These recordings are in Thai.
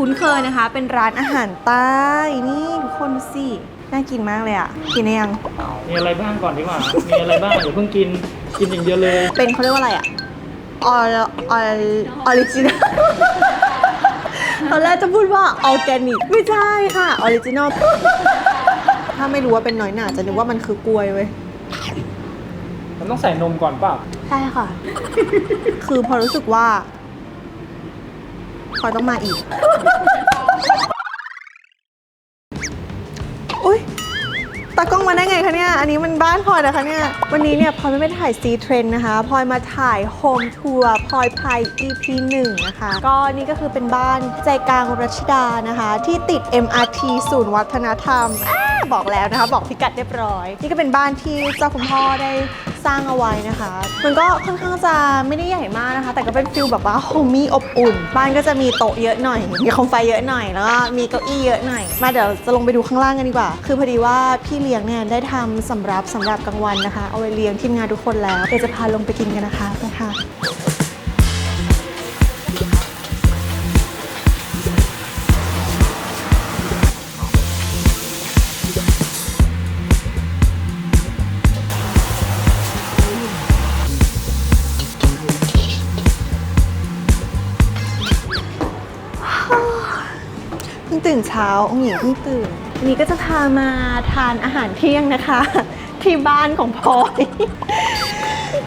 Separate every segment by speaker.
Speaker 1: คุ้นเคยนะคะ เป็นร้านอาหารใต้นี่ทุกคนดูสิ น่ากินมากเลยอะ กินได้ยัง
Speaker 2: มีอะไรบ้างก่อนดีกว่า มีอะไรบ้างอย่าเพิ่งกิน กินอย่างเดียวเลย
Speaker 1: เป็นเขาเรียกว่าอะไรอะออออออริจินอลตอนแรกจะพูดว่าออร์แกนิก ไม่ใช่ค่ะ ออริจินอล ถ้าไม่รู้ว่าเป็นน้อยหนาจะนึกว่ามันคือกล้วยเว้ย
Speaker 2: มันต้องใส่นมก่อนเปล่า
Speaker 1: ใช่ค่ะ คือพอรู้สึกว่า พลอยต้องมาอีก อุ้ยตากล้องมาได้ไงคะเนี่ย อันนี้มันบ้านพลอยนะคะเนี่ย วันนี้เนี่ยพลอยไม่ได้ถ่ายซีเทรนนะคะพลอยมาถ่ายโฮมทัวร์พลอยไพ EP 1นะคะ ก็นี่ก็คือเป็นบ้านใจกลางรัชดานะคะ ที่ติด MRT ศูนย์วัฒนธรรม บอกแล้วนะคะ บอกพิกัดเรียบร้อย นี่ก็เป็นบ้านที่เจ้าคุณพ่อได้สร้างเอาไว้นะคะ มันก็ค่อนข้างจะไม่ได้ใหญ่มากนะคะ แต่ก็เป็นฟิลแบบว่าโฮมมี่อบอุ่น บ้านก็จะมีโต๊ะเยอะหน่อย มีโคมไฟเยอะหน่อย แล้วก็มีเก้าอี้เยอะหน่อย มาเดี๋ยวจะลงไปดูข้างล่างกันดีกว่า คือพอดีว่าพี่เลี้ยงเนี่ยได้ทำสำรับสำหรับกลางวันนะคะ เอาไว้เลี้ยงทีมงานทุกคนแล้ว เดี๋ยวจะพาลงไปกินกันนะคะไปค่ะ ตื่นเช้าองหญิงเพิ่งตื่นวันนี้ก็จะพามาทานอาหารเที่ยงนะคะ ที่บ้านของพลอย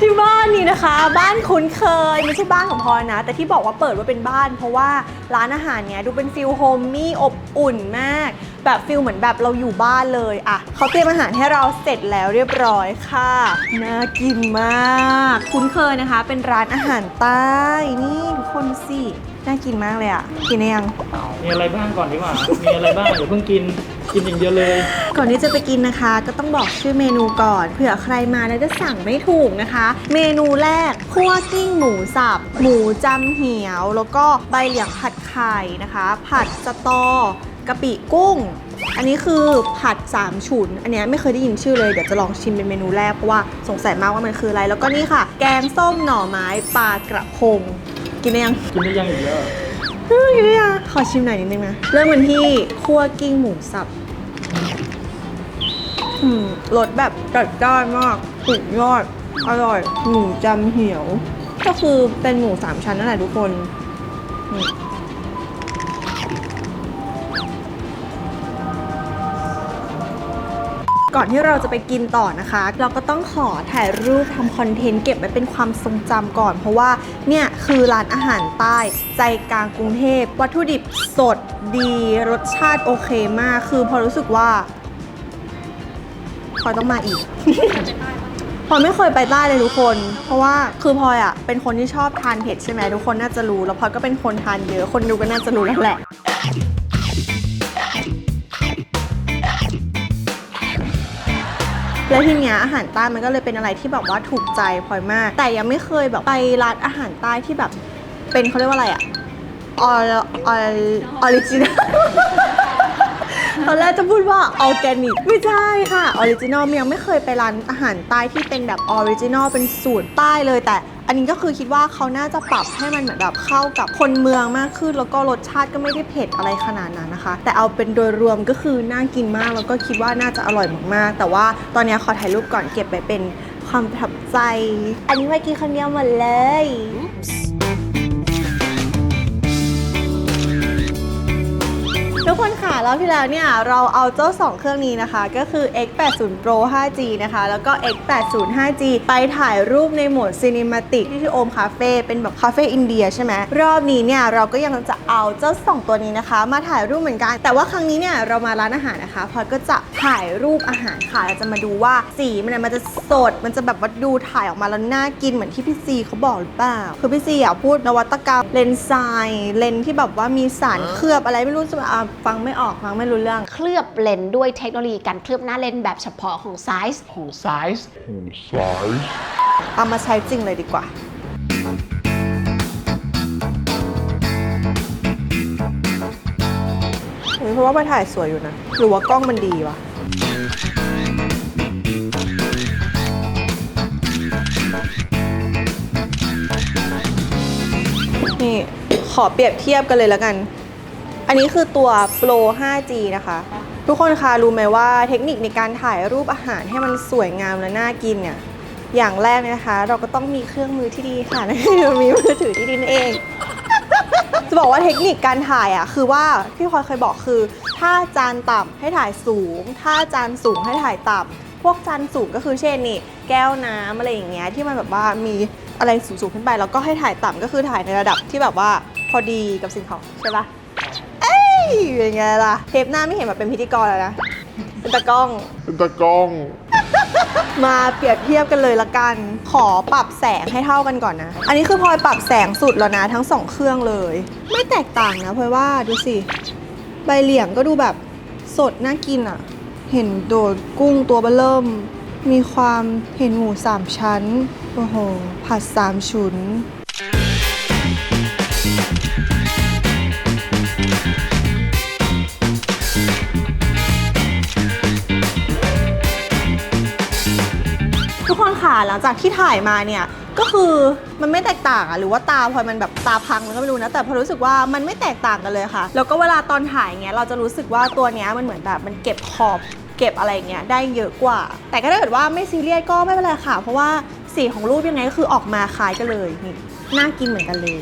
Speaker 1: ที่บ้านนี่นะคะ บ้านคุ้นเคยไม่ใช่บ้านของพลอยนะ แต่ที่บอกว่าเปิดว่าเป็นบ้าน เพราะว่าร้านอาหารเนี้ยดูเป็นฟิลโฮมมี่อบอุ่นมาก แบบฟิลเหมือนแบบเราอยู่บ้านเลยอะเขาเตรียมอาหารให้เราเสร็จแล้วเรียบร้อยค่ะน่ากินมาก คุ้นเคยนะคะ เป็นร้านอาหารใต้นี่ทุกคนสิ น่ากินมากเลยอะกินได้ยัง
Speaker 2: มีอะไรบ้างก่อนดีกว่า มีอะไรบ้างอย่าเพิ่งกิน กินอย่างเดียวเลย
Speaker 1: ก่อนที่จะไปกินนะคะ ก็ต้องบอกชื่อเมนูก่อนเผื่อใครมาแล้วจะสั่งไม่ถูกนะคะ เมนูแรกคั่วกิ้งหมูสับ หมูจำเหี่ยว แล้วก็ใบเหลียงผัดไข่นะคะ ผัดสตอกะปิกุ้ง อันนี้คือผัด3ฉุน อันเนี้ยไม่เคยได้ยินชื่อเลย เดี๋ยวจะลองชิมเป็นเมนูแรกเพราะว่าสงสัยมากว่ามันคืออะไร แล้วก็นี่ค่ะ แกงส้มหน่อไม้ปลากระพง กินได้ยัง
Speaker 2: กินได้ยังอีกแล้ว
Speaker 1: เฮ้ยกินได้ยังขอชิมหน่อยนิดนึงนะ เริ่มกันที่คั่วกิ้งหมูสับอืมรสแบบจัดจ้านมากสุดยอด อร่อย หมูจำเหี่ยว ก็คือเป็นหมูสามชั้นนั่นแหละทุกคนนี่ ก่อนที่เราจะไปกินต่อนะคะ เราก็ต้องขอถ่ายรูปทำคอนเทนต์เก็บไว้เป็นความทรงจำก่อน เพราะว่าเนี่ยคือร้านอาหารใต้ใจกลางกรุงเทพ วัตถุดิบสดดีรสชาติโอเคมาก คือพอรู้สึกว่าพลอยต้องมาอีกพลอยไม่เคยไปใต้เลยทุกคน เพราะว่าคือพลอยอะเป็นคนที่ชอบทานเผ็ดใช่ไหมทุกคนน่าจะรู้ แล้วพลอยก็เป็นคนทานเยอะ คนดูก็น่าจะรู้แล้วแหละ แล้วทีเนี้ยอาหารใต้มันก็เลยเป็นอะไรที่แบบว่าถูกใจพลอยมาก แต่ยังไม่เคยแบบไปร้านอาหารใต้ที่แบบเป็นเขาเรียกว่าอะไรอะอออออริจินอลตอนแรกจะพูดว่าออร์แกนิกไม่ใช่ค่ะออริจินอลยังไม่เคยไปร้านอาหารใต้ที่เป็นแบบออริจินอลเป็นสูตรใต้เลยแต่ อันนี้ก็คือคิดว่าเขาน่าจะปรับให้มันเหมือนแบบเข้ากับคนเมืองมากขึ้น แล้วก็รสชาติก็ไม่ได้เผ็ดอะไรขนาดนั้นนะคะ แต่เอาเป็นโดยรวมก็คือน่ากินมาก แล้วก็คิดว่าน่าจะอร่อยมากๆ แต่ว่าตอนนี้ขอถ่ายรูปก่อนเก็บไปเป็นความประทับใจ อันนี้มากินคนเดียวหมดเลย ทุกคนค่ะรอบที่แล้วเนี่ย เราเอาเจ้า 2 เครื่องนี้นะคะ ก็คือ X80 Pro 5G นะคะ แล้วก็ X80 5G ไปถ่ายรูปในโหมด Cinematic ที่ที่โอมคาเฟ่เป็นแบบคาเฟ่อินเดียใช่ไหมรอบนี้เนี่ย เราก็ยังจะเอาเจ้า 2 ตัวนี้นะคะ มาถ่ายรูปเหมือนกัน แต่ว่าครั้งนี้เนี่ย เรามาร้านอาหารนะคะพอยก็จะถ่ายรูปอาหารค่ะเราจะมาดูว่าสีมันเนี่ยมันจะสดมันจะแบบว่าดูถ่ายออกมาแล้วน่ากินเหมือนที่พี่ซีเขาบอกหรือเปล่าคือพี่ซีอะพูดนวัตกรรมเลนส์ทรายเลนส์ที่แบบว่ามีสารเคลือบอะไรไม่รู้จะอะฟังไม่ออกฟังไม่รู้เรื่อง
Speaker 3: เคลือบเลนส์ด้วยเทคโนโลยีการเคลือบหน้าเลนส์แบบเฉพาะของไซส์
Speaker 2: ของไซส์
Speaker 4: size.
Speaker 1: เอามาใช้จริงเลยดีกว่าเฮ้ยเพราะว่ามาถ่ายสวยอยู่นะ หรือว่ากล้องมันดีวะนี่ขอเปรียบเทียบกันเลยแล้วกัน อันนี้คือตัว Pro 5G นะคะ ทุกคนคะรู้ไหมว่าเทคนิคในการถ่ายรูปอาหารให้มันสวยงามและน่ากินเนี่ยอย่างแรกเลยนะคะ เราก็ต้องมีเครื่องมือที่ดีค่ะนั่นคือมีมือถือที่ดีนั่นเอง จะบอกว่าเทคนิคการถ่ายอะคือว่าที่พลอยเคยบอกคือ ถ้าจานต่ำให้ถ่ายสูง ถ้าจานสูงให้ถ่ายต่ำพวกจานสูงก็คือเช่นนี่ แก้วน้ำอะไรอย่างเงี้ยที่มันแบบว่ามีอะไรสูงๆขึ้นไป แล้วก็ให้ถ่ายต่ำก็คือถ่ายในระดับที่แบบว่าพอดีกับสิ่งของใช่ปะเอ้ ยเป็นไงล่ะ เทปหน้าไม่เห็นมาเป็นพิธีกรแล้วนะ เป็นตากล้อง
Speaker 4: ตะกล้อง
Speaker 1: มาเปรียบเทียบกันเลยละกัน ขอปรับแสงให้เท่ากันก่อนนะ อันนี้คือพลอยปรับแสงสุดแล้วนะ ทั้งสองเครื่องเลย ไม่แตกต่างนะพลอยว่าดูสิ ใบเหลียงก็ดูแบบสดน่ากินอะ่ะ เห็นโดดกุ้งตัวเบอเริ่ม มีความเห็นหมูสามชั้น โอ้โห ผัดสามฉุน ค่ะหลังจากที่ถ่ายมาเนี่ยก็คือมันไม่แตกต่างอะหรือว่าตาพลอยมันแบบตาพังมันก็ไม่รู้นะแต่พอรู้สึกว่ามันไม่แตกต่างกันเลยค่ะ แล้วก็เวลาตอนถ่ายเงี้ยเราจะรู้สึกว่าตัวเนี้ยมันเหมือนแบบมันเก็บขอบเก็บอะไรเงี้ยได้เยอะกว่า แต่ก็ถ้าเกิดว่าไม่ซีเรียสก็ไม่เป็นไรค่ะ เพราะว่าสีของรูปยังไงก็คือออกมาคล้ายกันเลยนี่น่ากินเหมือนกันเลย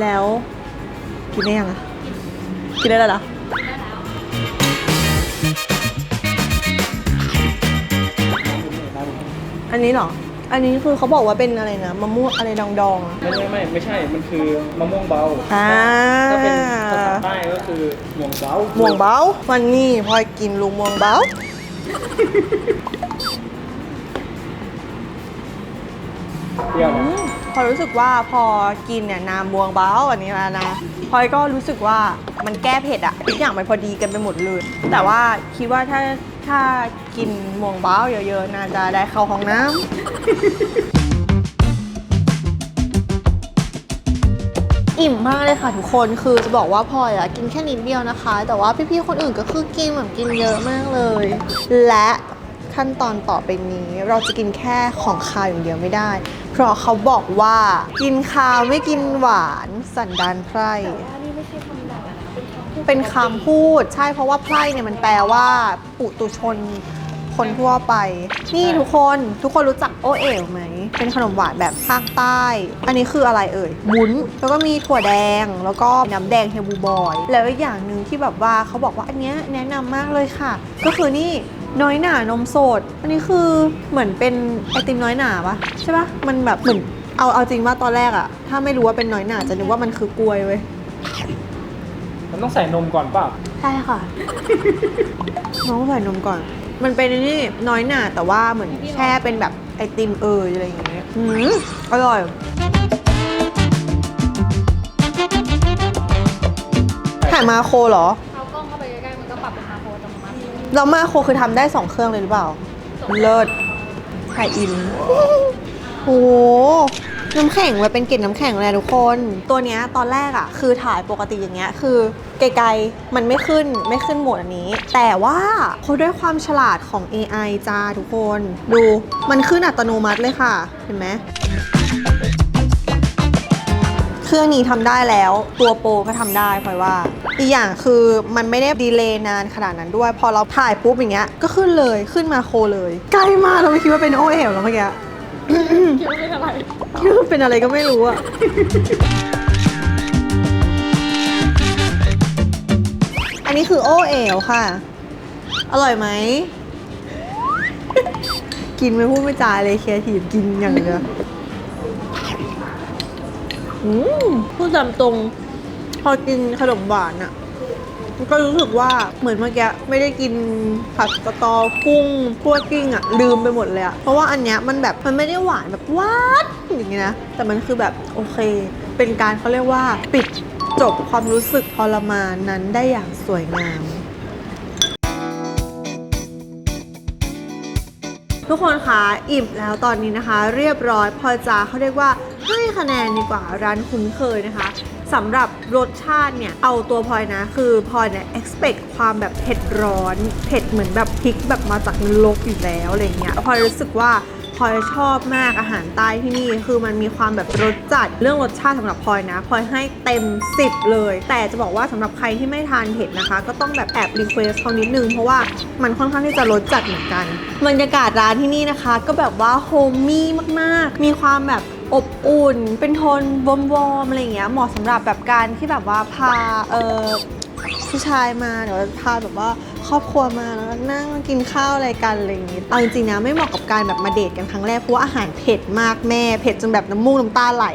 Speaker 1: แล้วกินได้ยังอะกินได้แล้วเหรอ อันนี้เหรอ อันนี้คือเขาบอกว่าเป็นอะไรนะมะม่วงอะไรดองๆอะ
Speaker 2: ไม่ไม่ไม่ไม่ใช่ มันคือมะม่วงเบา
Speaker 1: อ่า
Speaker 2: ถ้าเป็นภาษาใต้ก็คือม่วงเบา
Speaker 1: ม่วงเบ้าวันนี้พลอยกินลุงม่วงเบ้า
Speaker 2: เปรี้ยวนะ
Speaker 1: พลอยรู้สึกว่าพอกินเนี่ยน้ำม่วงเบ้าอันนี้แล้วนะพลอยก็รู้สึกว่ามันแก้เผ็ดอะทุกอย่างมันพอดีกันไปหมดเลย แต่ว่าคิดว่าถ้า ถ้ากินม่วงเบ้าเยอะๆ น่าจะได้เข้าห้องน้ำอิ่มมากเลยค่ะทุกคนคือจะบอกว่าพลอยอะกินแค่นิดเดียวนะคะ แต่ว่าพี่ๆคนอื่นก็คือกินแบบกินเยอะมากเลย และขั้นตอนต่อไปนี้ เราจะกินแค่ของคาวอย่างเดียวไม่ได้ เพราะเขาบอกว่ากินคาวไม่กินหวานสันดานไพร่ เป็นคำพูดใช่เพราะว่าไพร่เนี่ยมันแปลว่าปุตุชนคนทั่วไป นี่ทุกคนทุกคนรู้จักโอเอ๋วไหม เป็นขนมหวานแบบภาคใต้ อันนี้คืออะไรเอ่ยวุ้น แล้วก็มีถั่วแดง แล้วก็น้ำแดงเฮลบูบอย แล้วอีกอย่างหนึ่งที่แบบว่าเขาบอกว่าอันเนี้ยแนะนำมากเลยค่ะ ก็คือนี่น้อยหนานมสด อันนี้คือเหมือนเป็นไอติมน้อยหนาปะใช่ปะมันแบบเหมือนเอาเอาจริงว่าตอนแรกอะถ้าไม่รู้ว่าเป็นน้อยหนาจะนึกว่ามันคือกล้วยเว้ย
Speaker 2: มัน ต้องใส่นมก่อนเปล่า
Speaker 1: ใช่ค่ะ น้องใส่นมก่อน มันเป็นไอ้นี่น้อยหนาแต่ว่าเหมือนแช่เป็นแบบไอติมเอยอะไรอย่างเงี้ยอืมอร่อย ถ่ายมาโครเหรอ
Speaker 5: เอากล้องเข้าไปใกล้ๆมันก็ปรับเป็นมาโครอัตโนมัติ
Speaker 1: แล้วมาโครคือทำได้สองเครื่องเลยหรือเปล่า เลิศถ่ายอินโห น้ำแข็งไว้เป็นกลิ่นน้ำแข็งเลยอะทุกคน ตัวเนี้ยตอนแรกอะคือถ่ายปกติอย่างเงี้ยคือไกลๆมันไม่ขึ้นไม่ขึ้นโหมดอันนี้ แต่ว่าเขาด้วยความฉลาดของ AI จ้าทุกคน ดูมันขึ้นอัตโนมัติเลยค่ะ เห็นไหมเครื่องนี้ทำได้แล้วตัวโปรก็ทำได้พลอยว่า อีกอย่างคือมันไม่ได้ดีเลย์นานขนาดนั้นด้วย พอเราถ่ายปุ๊บอย่างเงี้ยก็ขึ้นเลยขึ้นมาโคเลย ใกล้มากเราไม่คิดว่าเป็นโอเอลแล้วเมื่อกี้
Speaker 5: คิดว่าเป็นอะไร
Speaker 1: คิดว่าเป็นอะไรก็ไม่รู้อะอันนี้คือโอเอลค่ะ อร่อยไหม กินไม่พูดไม่จาเลยเคลียร์ทีฟกินอย่างเดียวอืมพูดตามตรง พอกินขนมหวานอะ ก็รู้สึกว่าเหมือนเมื่อกี้ไม่ได้กินผัดสตอกุ้งคั่วกิ้งอะลืมไปหมดเลยอะเพราะว่าอันเนี้ยมันแบบมันไม่ได้หวานแบบหวานอย่างงี้นะ แต่มันคือแบบโอเค เป็นการเขาเรียกว่า ปิดจบความรู้สึกทรมานนั้นได้อย่างสวยงามทุกคนคะอิ่มแล้วตอนนี้นะคะ เรียบร้อยพอจาเขาเรียกว่าให้คะแนนดีกว่าร้านคุ้นเคยนะคะ สำหรับรสชาติเนี่ย เอาตัวพลอยนะ คือพลอยเนี่ย expect ความแบบเผ็ดร้อน เผ็ดเหมือนแบบพริกแบบมาจากนรกอยู่แล้วอะไรเงี้ยพลอยรู้สึกว่าพลอยชอบมากอาหารใต้ที่นี่คือมันมีความแบบรสจัดเรื่องรสชาติสำหรับพลอยนะพลอยให้เต็ม 10 เลย แต่จะบอกว่าสำหรับใครที่ไม่ทานเผ็ดนะคะ ก็ต้องแบบแอบรีเควสเขานิดนึงเพราะว่ามันค่อนข้างที่จะรสจัดเหมือนกันบรรยากาศร้านที่นี่นะคะ ก็แบบว่าโฮมมี่มากๆ มีความแบบ อบอุ่น เป็นโทนวอมๆอะไรเงี้ยเหมาะสำหรับแบบการที่แบบว่าพาเออผู้ชายมาเดี๋ยวพาแบบว่าครอบครัวมาแล้วก็นั่งกินข้าวอะไรกันอะไรอย่างงี้เอาจริงๆนะไม่เหมาะกับการแบบมาเดทกันครั้งแรกเพราะว่าอาหารเผ็ดมากแม่เผ็ดจนแบบน้ำมูกน้ำตาไหล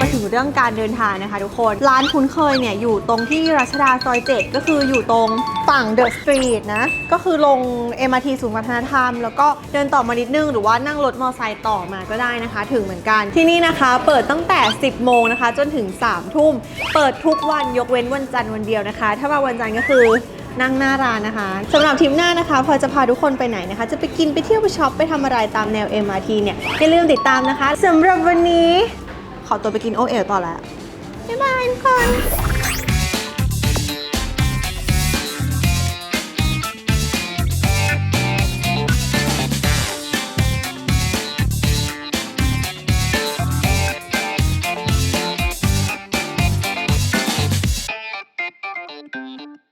Speaker 1: มาถึงเรื่องการเดินทางนะคะทุกคน ร้านคุ้นเคยเนี่ยอยู่ตรงที่รัชดาซอยเจ็ดก็คืออยู่ตรงฝั่งเดอะสตรีทนะ ก็คือลง MRT ศูนย์วัฒนธรรม แล้วก็เดินต่อมานิดนึง หรือว่านั่งรถมอเตอร์ไซค์ต่อมาก็ได้นะคะ ถึงเหมือนกันที่นี่นะคะ เปิดตั้งแต่ 10 โมงนะคะ จนถึง 3 ทุ่ม เปิดทุกวันยกเว้นวันจันทร์วันเดียวนะคะ ถ้ามาวันจันทร์ก็คือนั่งหน้าร้านนะคะสำหรับทริปหน้านะคะ พอจะพาทุกคนไปไหนนะคะ จะไปกินไปเที่ยวไปช็อปไปทำอะไรตามแนว MRT เนี่ยอย่าลืมติดตามนะคะสำหรับวันนี้ ขอตัวไปกินโอเอลต่อแล้วบ๊ายบายทุกคน